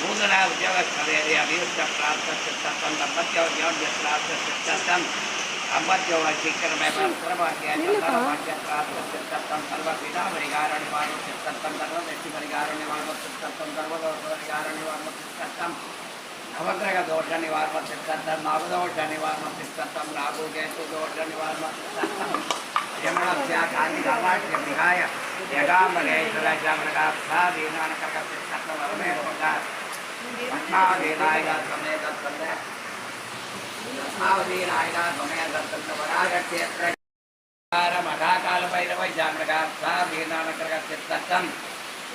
नूतना उद्योगस्थले अभिवृष्ट प्राप्त तत्तम दंपत्य उद्योग प्राप्त तत्तम दंपत्योः शीघ्रमेव सर्वाद्याय प्राप्त तत्तम सर्वविधा परिहारण्यमानो तत्तम सर्वदृष्टिपरिहारण्यमानो तत्तम सर्वदोष राहुकेतुदोषनिवारणचित्तत्वं यमणस्य गान्धिरामाट्य विहाय यगामलेश्वरजामनगाक्षा दीनानकर्कचित्तत्वमरमे भवता पद्मावतीनायक समेत सन्द पद्मावतीनायक समेत सन्द वरागक्षेत्र मघाकाल भैरव जामनगाक्षा दीनानकर्कचित्तत्वं यमणस्याः आनन्द विनायक जामनगा कृताकराचित्तत्वं देवाजुने दर्शन आनंद शिवसुब्रह्मण्य जामनगा परिपूर्णाकराचित्तत्वं आनंद कृष्ण राजगोपाल जामनगा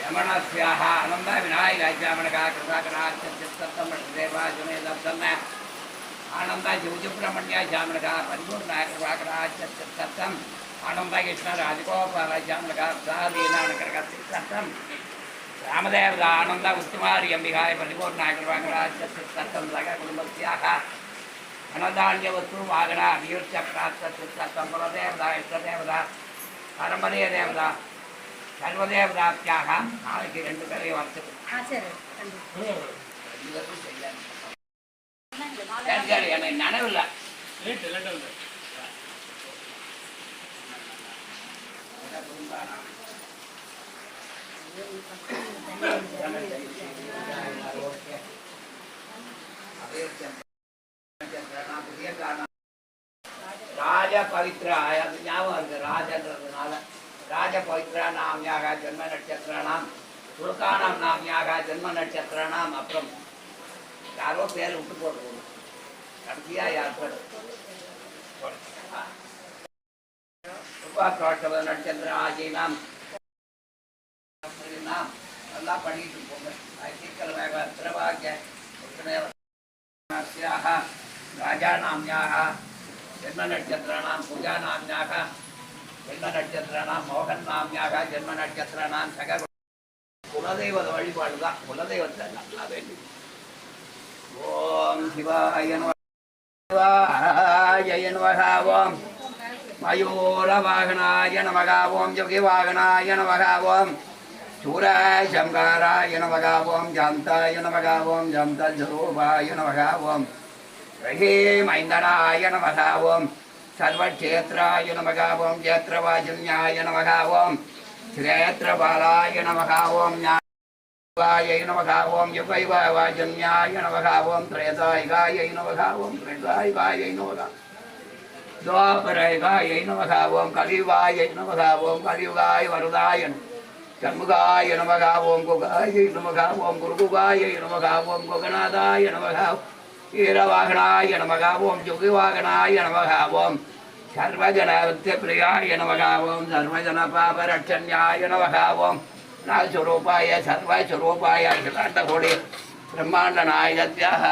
ரமணஸ்யாக அனந்த விநாயகாஜாமனகா கிருதாகராச்சத்தேவா ஜுமேதம் ஆனந்தா சிவசுப்ரமணியா ஜாமனகா பரிபூர்ணாகராச்சத்தம் ஆனந்தா கிருஷ்ண ராஜகோபாலஜாமனகா சாதீனானகரகத்தம் ராமதேவதா ஆனந்தா உத்துமாரி அம்பிகாய பரிபூர்ணாகராச்சத்தம் சக குடும்பத்தியாக அனதாண்டிய வாகனா அபியூர்ச்ச பிரார்த்தம் குலதேவதா இஷ்டதேவதா பரம்பரிய தேவதா எனக்கு நினைவில்லை. ராஜ பவித்ரா அது ஞாபகம் இருக்கு ராஜன்றதுனால ராஜ பவித்ரா நாமியாக ஜென்ம राजपवित्रा नाम्याः जन्मनक्षत्राणां ತುಳುಕಾಣಂ ನಾಮ್ಯಾಗ ಜನ್ಮ ನಕ್ಷತ್ರಾಣಾಂ ಅಪ್ರಂ ಯಾರೋ ಬೇರೆ ಹುಟ್ಟುಕೊಡ್ಬೋದು ಕಡ್ಗಿಯ ಯಾರು ಉಪಕ್ರೋಷ್ಟವ ನಕ್ಷತ್ರ ಆಜೀನಾಂ ಎಲ್ಲ ಪಡೆಯಿಟ್ಟುಕೊಂಡು ಐತಿಕಲವಾಗ ಅತ್ರಭಾಗ್ಯ ರಾಜಾನಾಮ್ಯಾಗ ಜನ್ಮ ನಕ್ಷತ್ರಾಣಾಂ ಪೂಜಾನಾಮ್ಯಾಗ ஜென்ம நட்சத்திரனாம் மோகன் நாமியாக ஜென்ம நட்சத்திரனாம் சக குலதெய்வ வழிபாடு தான் குலதெய்வத்தை நல்லா வேண்டி. ஓம் சிவாயன் வகாவோம் மயூர வாகனாய நமகாவோம் ஜோகி வாகனாய நமகாவோம் சூராசங்காராய நமகாவோம் ஜாந்தாய நமகாவோம் ஜாந்த ஜரூபாய நமகாவோம் ரஹீமைந்தனாய நமகாவோம் सर्वक्षेत्राय नमः ॐ क्षेत्रवाजन्याय नमः ॐ क्षेत्रबालाय नमः ॐ न्याय नमः ॐ युगैवाजन्याय नमः ॐ त्रेतायिकायै नमः ॐ त्रेतायिकायै नमः द्वापरयुगायै नमः ॐ कलियुगायै नमः ॐ कलियुगाय वरदाय षण्मुखाय नमः ॐ गुगायै नमः ॐ गुरुगुगायै नमः ॐ गुगनाथाय नमः வீரவாகனாய நமகாவோம் ஜுகிவாகனாய நமகாவோம் சர்வஜனவித்ய பிரியாய நமகாவோம் சர்வஜன பாபரட்சண்யாய நமகாவோம் நாகஸ்வரூபாய சர்வஸ்வரூபாய அகிலாண்டகோடி பிரம்மாண்ட நாயகத்தியாக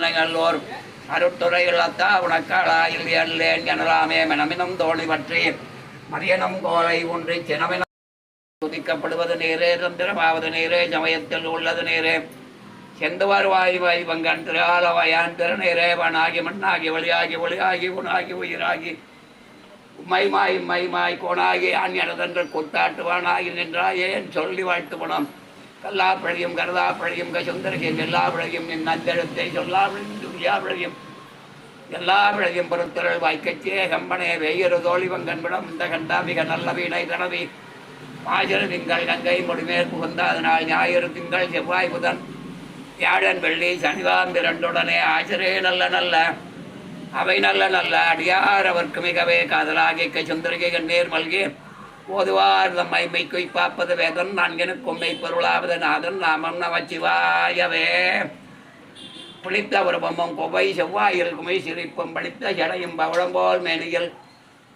நல்லோர் அருட்துறையிலத்தா உனக்காளாயில் எல்லேன் எனலாமே மனமினம் தோழி பற்றி மரியனம் கோலை ஒன்றி சினமினம் துதிக்கப்படுவது நேரே சந்திரமாவது நேரே சமயத்தில் உள்ளது நேரே. செந்துவார் வாய் வாய் பங்கன் திரால வயான் திருநேரே வனாகி மண்ணாகி வழியாகி ஒளியாகி உணாகி உயிராகி. மைமாய் மைமாய் கோணாகி ஆண்யனதென்று கொத்தாட்டுவானாகி நின்றாயே என் சொல்லி வாழ்த்துவனம் கல்லா பிழையும் கருதா பிழையும் கசுந்தரகின் எல்லா பிழையும் என் நந்தெழுத்தை சொல்லா பிழையும் துரியா பிழையும். எல்லா பிழையும் பொறுத்தருள் வாய்க்கச்சே கம்பனே வெய்யரு தோழி வங்கன் விடம் இந்த கண்டா மிக நல்ல வீணை தனவி மாஜரு திங்கள் கங்கை முடிமேல் புகுந்த அதனால் ஞாயிறு திங்கள் செவ்வாய் புதன். வியாழன் வெள்ளி சனிவாம் இரண்டுடனே நல்ல நல்ல அவை நல்ல நல்ல அடியார் அவர்க்கு மிகவே காதலாகி சுந்தரிகை கண்ணீர் மல்கி ஓதுவார் தம்மை மெய்க்குய் பார்ப்பது வேதன் நான்கெனு கொம்மை பொருளாவது நாதன் நாமம் நமச்சிவாயவே. புளித்த ஒரு பொம்மம் கொவை செவ்வாயில் குமை சிரிப்பும் பளித்த ஜடையும் பவழம்போல் மேனியில்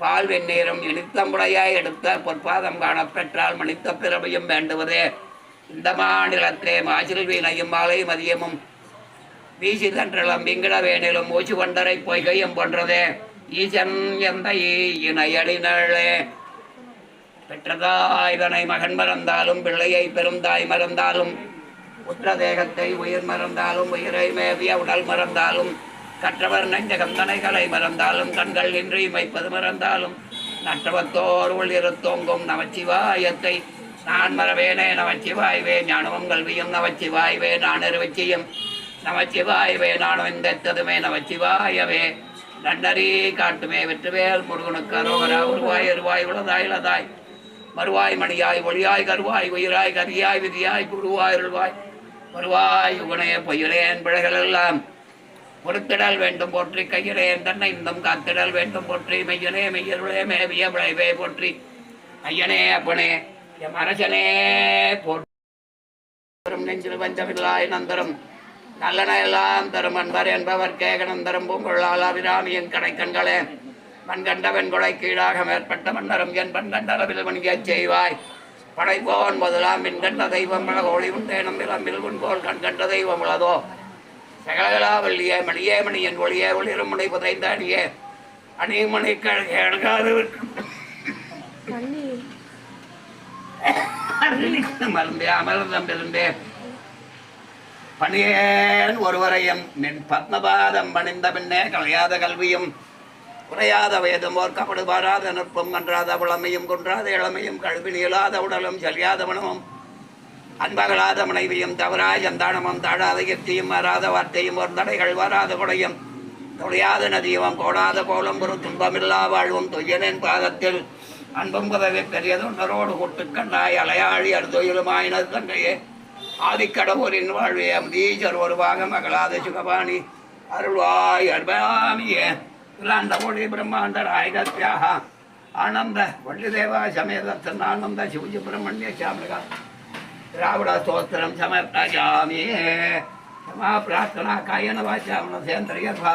பால் வெந்நீரும் இனித்தமுடையாய் எடுத்த பொற்பாதம் காணப்பெற்றால் மணித்த பிறவையும் வேண்டுவதே. இந்த மாநிலத்தே மாசில் வீணையும் மாலை மதியமும் வீசி தன்றலம் விங்கிட வேணிலும் மூச்சு கொண்டரை பொய்கையும் போன்றதே. ஈசன் எந்த இணையடினே பெற்றதாய் இதனை மகன் மறந்தாலும் பிள்ளையை பெருந்தாய் மறந்தாலும் உத்திர தேகத்தை உயிர் மறந்தாலும் உயிரை மேவிய உடல் மறந்தாலும் கற்றவர் நெஞ்ச கந்தனைகளை மறந்தாலும் கண்கள் இன்றி மைப்பது மறந்தாலும் நற்றவத்தோர் உள்ளிருத்தோங்கும் நமச்சிவாயத்தை நான் மறவேனே நமச்சிவாய்வே ஞானமும் கல்வியும் நமச்சிவாய்வே நான் அறிவச்சியும் நமச்சிவாய்வே நானும் எந்ததுமே நமச்சிவாயவே. நன்னறி காட்டுமே வெற்றுவேல் முருகனுக்கு அரோகரா உருவாய் அருவாய் உளதாய் இளதாய் மறுவாய் மணியாய் ஒளியாய் கருவாய் உயிராய் கரியாய் விதியாய் குருவாய் அருள்வாய். வருவாய் உகனே பொய்யிலேன் பிழைகள் எல்லாம். பொறுத்திடல் வேண்டும் போற்றி கையிலேன் தன்னை இந்தம் காத்திடல் வேண்டும் போற்றி. மெய்யனே மெய்யருளே மேவிய விளைவே போற்றி. ஐயனே அப்பனே எம் அரசனே போற்றும் நெஞ்சில் வஞ்சமில்லாய் நந்தரம். நல்லன எல்லாம் தரும் அன்பர் என்பவர் கேகனந்தரம் பூங்கொள்ளால் அபிராமியின் கடைக்கண்களே. மண்கண்ட வெண்கொலை கீழாக மேற்பட்ட மன்னரும் என் பண்கண்டளவில் வணிகச் செய்வாய். படைப்போன் முதலாம் மின்கண்ட தெய்வம் ஒளி உண்டேனும் விளம்பில் உண்போல் கண்கண்ட தெய்வம் உள்ளதோ சகலகலா வள்ளியே மணியே மணியன் ஒளியே ஒளிரும் முனை புதைந்த அணியே. அணிமணி கழக மருந்தே அமர்ந்தம் பெருந்தே. பணியேன் ஒருவரையும் நின் பத்மபாதம் பணிந்த பின்னே கலையாத கல்வியும் குறையாத வயதும் ஓர்க்கப்படுபாராத நுட்பம் கன்றாத புலமையும் குன்றாத இளமையும் கழுவி நீளாத உடலும் செல்லியாத மனமும் அன்பகலாத மனைவியும் தவறாய் சந்தானமும் தாழாத கீர்த்தியும் வராத வார்த்தையும் ஒரு தடைகள் வராத குடையும் தொலையாத நதியமும் கோடாத கோலம் ஒரு துன்பமில்லா வாழ்வும் துயனின் பாதத்தில் அன்பும் பதவி பெரியதும் நரோடு கொட்டுக்க நாய் அலையாழி அடுத்தொயிலுமாயினர் தங்கையே. ஆதிக்கடவுரின் வாழ்விய முதீஜர் வருவாக மகளாத சுகபாணி. அருள்வாய் அருபாமியே இல்லாண்ட ஒளி பிரம்மாண்ட ராயகத்யாக ஆனந்த வள்ளிதேவா சமேதத்தன் ஆனந்த சிவஜி பிரம்மண்ய சாமிகா. திராவிட ஸ்தோத்திரம் சமர்த்தாஜாமியே சமா பிரார்த்தனா காயன வாச்சாமன சேந்திரியர்வா.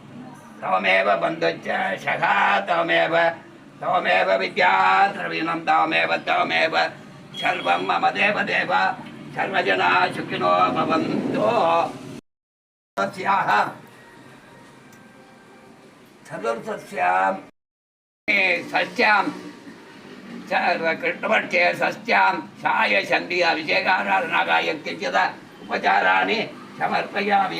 तवमेव बन्धुश्च सखा, तवमेव तवमेव विद्या द्रविणं, तवमेव तवमेव सर्वं मम देव देव सर्वजना सुखिनो भवन्तु। तस्याः कृष्णपक्षे छायचण्डी अभिषेकाराधनागाय किञ्चित् उपचाराणि समर्पयामि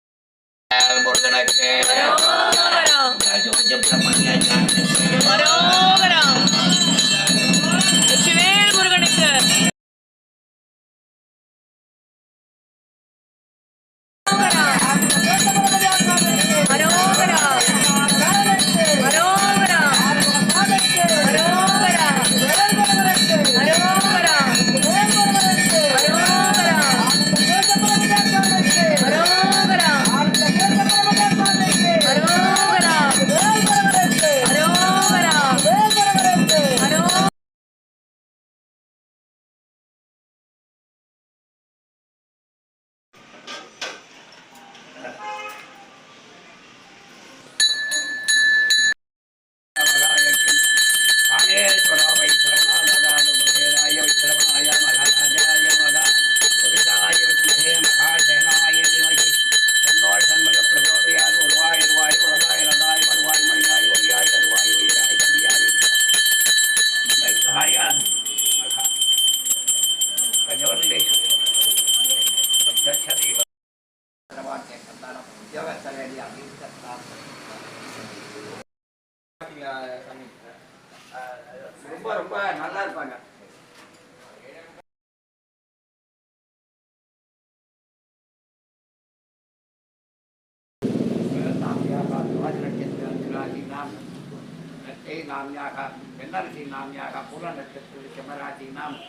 namnya nama benar si nama ka pola nacitra cemerlang nama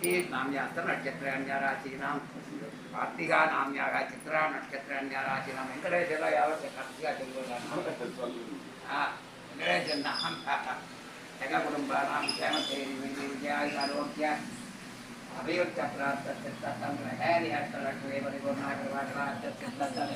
itu nama asal nacitra nyaraci nama parti ka nama ka citra nacitra nyaraci nama engkau aja lah ya orang sekarang juga jenggo lah ah engkau aja nama ka jaga kurun barang jangan teri menjadi jadi kalau dia abis cakrat tercetak sampai hari hari terakhir beri bunga kerbau kerbau tercetak sampai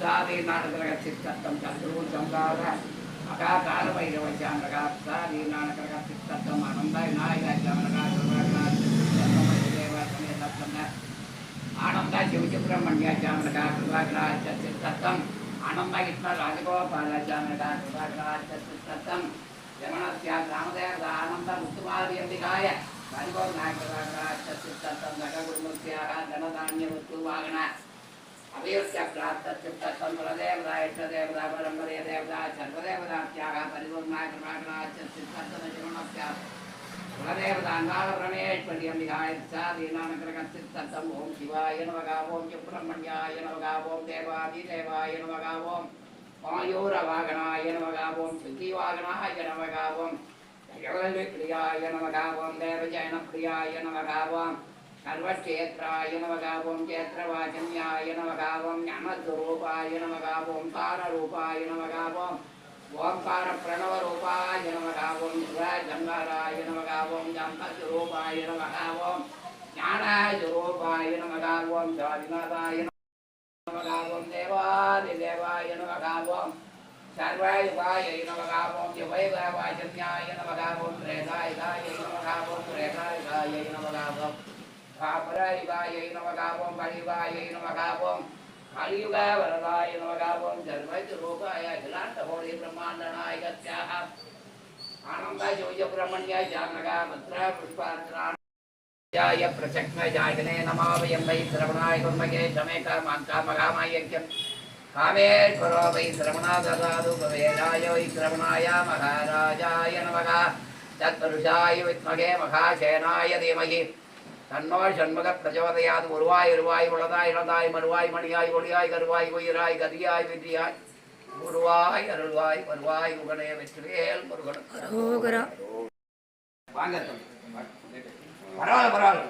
சாதீநாடுகிரக சித்தத்தம் சந்திரூச்சங்காக மகா காலபைரவ சாமரகா சாதீநாடுகிரக சித்தத்தம் அனந்த விநாயகா சாமரகா ஆனந்த சிவசுப்பிரமணிய சாமரகா கிருபாகிராஜ சித்தத்தம் அனந்த கிருஷ்ண ராஜகோபால சாமரகா கிருபாகிராஜ சித்தத்தம் ரமணஸ்யா ராமதேவ ஆனந்த முத்துமாரியம்பிகாய ಧನಧಾನ್ಯವತ್ತು ವಾಗಣ ಅಭಯಸ್ಯ ಪ್ರಾಪ್ತ ದೇವದಾಯ ದೇವದ ಪರಂಪರೆಯ ದೇವದ ಸರ್ವದೇವದಾತ್ಯಾಗ ಪರಿಪೂರ್ಣಾಯ ಕೃಪಾಕರಾಚಿತ್ತರ್ಪಣಸ್ಯ குலதேவதானாரணேஸ்வரியம்பிகாயச்சாதீனானகிரகத்தித்தம் ஓம் சிவாய நமகாவோம் எப்புரமண்யாய நமகாவோம் தேவாதிதேவாய நமகாவோம் மாயூரவாகனாய நமகாவோம் சுத்திவாகனாய நமகாவோம் ஜவல்லி பிரியாய நமகாவோம் தேவஜயன பிரியாய நமகாவோம் சர்வக்ஷேத்ராய நமகாவோம் கேத்திரவாச்சன்யாய நமகாவோம் ஞானஸ்வரூபாய நமகாவோம் தாரரூபாய நமகாவோம் ஓம்கார பிரணவரூபாய நமகாவோம் ஜங்காராய நமகாவோம் ஜம்பஸ்வரூபாய நமகாவோம் ஞானாயரூபாய நமகாவோம் ஜாதிநாதாய நமகாவோம் தேவாதி தேவாய நமகாவோம் सर्वाय वाय नमः ओम जवैवावाजन्याय नमः ओम रेगाय गाय नमः ओम रेगाय गाय नमः ओम भापराय वाय नमः ओम परिवाय नमः ओम कलियुगाय वरदाय नमः ओम जन्मैत रोगाय अखिलांत होले ब्रह्मांडनाय गत्याः आनन्दाय जोय ब्रह्मण्याय जानगा मंत्राय पुष्पार्चनाय जाय प्रचक्र जागने नमः वयं वै श्रवणाय कुर्मगे समेकामान्तामगामाय यज्ञम् வை சிரவணா ததாது பவேதாய வை சிரவணாய மகாராஜாய நமகா தத்புருஷாய வித்மகே மகாசேனாய தீமகி தன்னோ சண்முக பிரச்சோதயாது உருவாய் உருவாய் உளதாய் இளதாய் மறுவாய் மணியாய் ஒளியாய் கருவாய் உயிராய் கதியாய் விதியாய் உருவாய் அருள்வாய் வருவாய் உகனே வெற்றிவேல் முருகன் வாங்க. பரவாயில்ல பரவாயில்ல